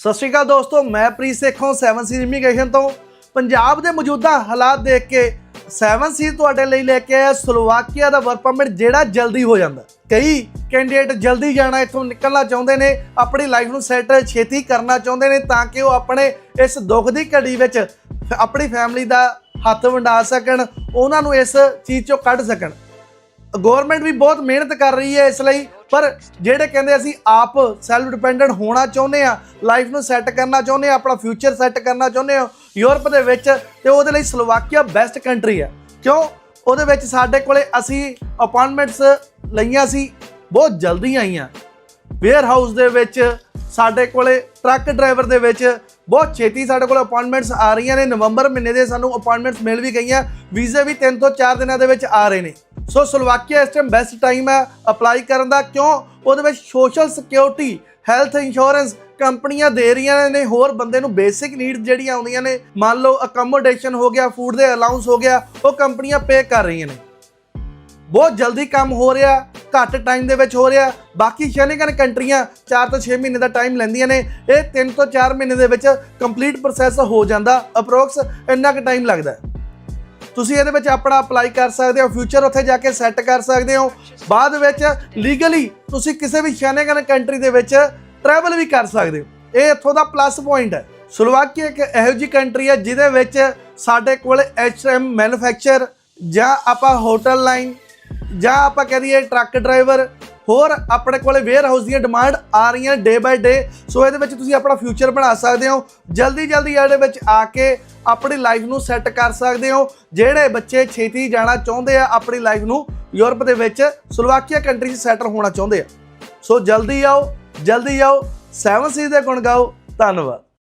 ਸਤਿ ਸ਼੍ਰੀ ਅਕਾਲ ਦੋਸਤੋ, ਮੈਂ ਪ੍ਰੀਤ ਸੇਖੋਂ 7 ਸੀ ਇਮੀਗ੍ਰੇਸ਼ਨ ਤੋਂ। ਪੰਜਾਬ ਦੇ ਮੌਜੂਦਾ ਹਾਲਾਤ ਦੇਖ ਕੇ 7 ਸੀ ਤੁਹਾਡੇ ਲਈ ਲੈ ਕੇ ਆਇਆ ਸਲੋਵਾਕੀਆ ਦਾ ਵਰਕ ਪਰਮਿਟ ਜਿਹੜਾ ਜਲਦੀ ਹੋ ਜਾਂਦਾ। ਕਈ ਕੈਂਡੀਡੇਟ ਜਲਦੀ ਜਾਣਾ, ਇੱਥੋਂ ਨਿਕਲਣਾ ਚਾਹੁੰਦੇ ਨੇ, ਆਪਣੀ ਲਾਈਫ ਨੂੰ ਸੈਟ ਛੇਤੀ ਕਰਨਾ ਚਾਹੁੰਦੇ ਨੇ ਤਾਂ ਕਿ ਉਹ ਆਪਣੇ ਇਸ ਦੁੱਖ ਦੀ ਘੜੀ ਵਿੱਚ ਫ- ਆਪਣੀ ਫੈਮਿਲੀ ਦਾ ਹੱਥ ਵੰਡਾ ਸਕਣ, ਉਹਨਾਂ ਨੂੰ ਇਸ ਚੀਜ਼ ਚੋਂ ਕੱਢ ਸਕਣ। ਗਵਰਨਮੈਂਟ ਵੀ ਬਹੁਤ ਮਿਹਨਤ ਕਰ ਰਹੀ ਹੈ ਇਸ ਲਈ, ਪਰ ਜਿਹੜੇ ਕਹਿੰਦੇ ਅਸੀਂ ਆਪ ਸੈਲਫ ਡਿਪੈਂਡੈਂਟ ਹੋਣਾ ਚਾਹੁੰਦੇ ਆ ਲਾਈਫ ਨੂੰ ਸੈੱਟ ਕਰਨਾ ਚਾਹੁੰਦੇ ਆ ਆਪਣਾ ਫਿਊਚਰ ਸੈੱਟ ਕਰਨਾ ਚਾਹੁੰਦੇ ਆ ਯੂਰਪ ਦੇ ਵਿੱਚ ਤੇ ਉਹਦੇ ਲਈ ਸਲੋਵਾਕੀਆ ਬੈਸਟ ਕੰਟਰੀ ਹੈ। ਕਿਉਂ? ਉਹਦੇ ਵਿੱਚ ਸਾਡੇ ਕੋਲੇ ਅਸੀਂ ਅਪਾਇੰਟਮੈਂਟਸ ਲਈਆਂ ਸੀ, ਬਹੁਤ ਜਲਦੀ ਆਈਆਂ। ਵੇਅਰ ਹਾਊਸ ਦੇ ਵਿੱਚ ਸਾਡੇ ਕੋਲੇ ਟਰੱਕ ਡਰਾਈਵਰ ਦੇ ਵਿੱਚ ਬਹੁਤ ਛੇਤੀ ਸਾਡੇ ਕੋਲ ਅਪਾਇੰਟਮੈਂਟਸ ਆ ਰਹੀਆਂ ਨੇ। ਨਵੰਬਰ ਮਹੀਨੇ ਦੇ ਸਾਨੂੰ ਅਪਾਇੰਟਮੈਂਟਸ ਮਿਲ ਵੀ ਗਈਆਂ। ਵੀਜ਼ੇ ਵੀ 3 ਤੋਂ 4 ਦਿਨਾਂ ਦੇ ਵਿੱਚ ਆ ਰਹੇ ਨੇ। ਸੋ ਸਲੋਵਾਕੀਆ ਇਸ ਟਾਈਮ ਬੈਸਟ ਟਾਈਮ ਹੈ ਅਪਲਾਈ ਕਰਨ ਦਾ, ਕਿਉਂ? ਉਹਦੇ ਵਿੱਚ ਸੋਸ਼ਲ ਸਿਕਿਉਰਿਟੀ ਹੈਲਥ ਇੰਸ਼ੋਰੈਂਸ ਕੰਪਨੀਆਂ ਦੇ ਰਹੀਆਂ ਨੇ, ਹੋਰ ਬੰਦੇ ਨੂੰ ਬੇਸਿਕ ਨੀਡ ਜਿਹੜੀਆਂ ਆਉਂਦੀਆਂ ਨੇ, ਮੰਨ ਲਓ ਅਕਮੋਡੇਸ਼ਨ ਹੋ ਗਿਆ ਫੂਡ ਦੇ ਅਲਾਉਂਸ ਹੋ ਗਿਆ, ਉਹ ਕੰਪਨੀਆਂ ਪੇ ਕਰ ਰਹੀਆਂ ਨੇ। ਬਹੁਤ ਜਲਦੀ ਕੰਮ ਹੋ ਰਿਹਾ, ਘੱਟ ਟਾਈਮ ਦੇ ਵਿੱਚ ਹੋ ਰਿਹਾ, ਬਾਕੀ ਸ਼ੈਨਗਨ ਕੰਟਰੀਆਂ 4 ਤੋਂ 6 ਮਹੀਨੇ ਦਾ ਟਾਈਮ ਲੈਂਦੀਆਂ ਨੇ, ਇਹ 3 ਤੋਂ 4 ਮਹੀਨੇ ਦੇ ਵਿੱਚ ਕੰਪਲੀਟ ਪ੍ਰੋਸੈਸ ਹੋ ਜਾਂਦਾ ਅਪਰੋਕਸ ਇੰਨਾ ਕੁ ਟਾਈਮ ਲੱਗਦਾ ਤੁਸੀਂ ਇਹਦੇ ਵਿੱਚ ਆਪਣਾ ਅਪਲਾਈ ਕਰ ਸਕਦੇ ਹੋ ਫਿਊਚਰ ਉੱਥੇ ਜਾ ਕੇ ਸੈੱਟ ਕਰ ਸਕਦੇ ਹੋ। ਬਾਅਦ ਵਿੱਚ ਲੀਗਲੀ ਤੁਸੀਂ ਕਿਸੇ ਵੀ ਸ਼ੈਨਗਨ ਕੰਟਰੀ ਦੇ ਵਿੱਚ ਟਰੈਵਲ ਵੀ ਕਰ ਸਕਦੇ ਹੋ। ਇਹ ਇੱਥੋਂ ਦਾ ਪਲੱਸ ਪੁਆਇੰਟ ਹੈ। ਸਲੋਵਾਕੀਆ ਇੱਕ ਇਹੋ ਜਿਹੀ ਕੰਟਰੀ ਹੈ ਜਿਹਦੇ ਵਿੱਚ ਸਾਡੇ ਕੋਲ H&M ਐਚਐਮ ਮੈਨੂਫੈਕਚਰ ਜਾਂ ਆਪਾਂ ਹੋਟਲ ਲਾਈਨ ਜਾਂ ਆਪਾਂ ਕਹਿ ਦਈਏ ਟਰੱਕ ਡਰਾਈਵਰ ਹੋਰ ਆਪਣੇ ਕੋਲੇ ਵੇਅਰ ਹਾਊਸ ਦੀਆਂ ਡਿਮਾਂਡ ਆ ਰਹੀਆਂ ਡੇ ਬਾਈ ਡੇ ਸੋ ਇਹਦੇ ਵਿੱਚ ਤੁਸੀਂ ਆਪਣਾ ਫਿਊਚਰ ਬਣਾ ਸਕਦੇ ਹੋ। ਜਲਦੀ ਜਲਦੀ ਇਹਦੇ ਵਿੱਚ ਆ ਕੇ ਆਪਣੀ ਲਾਈਫ ਨੂੰ ਸੈੱਟ ਕਰ ਸਕਦੇ ਹੋ। ਜਿਹੜੇ ਬੱਚੇ ਛੇਤੀ ਜਾਣਾ ਚਾਹੁੰਦੇ ਆ, ਆਪਣੀ ਲਾਈਫ ਨੂੰ ਯੂਰਪ ਦੇ ਵਿੱਚ ਸਲੋਵਾਕੀਆ ਕੰਟਰੀ 'ਚ ਸੈਟਲ ਹੋਣਾ ਚਾਹੁੰਦੇ ਆ। ਸੋ ਜਲਦੀ ਆਓ ਜਲਦੀ ਆਓ। 7 ਸੀ ਦੇ ਗੁਣ ਗਾਓ। ਧੰਨਵਾਦ।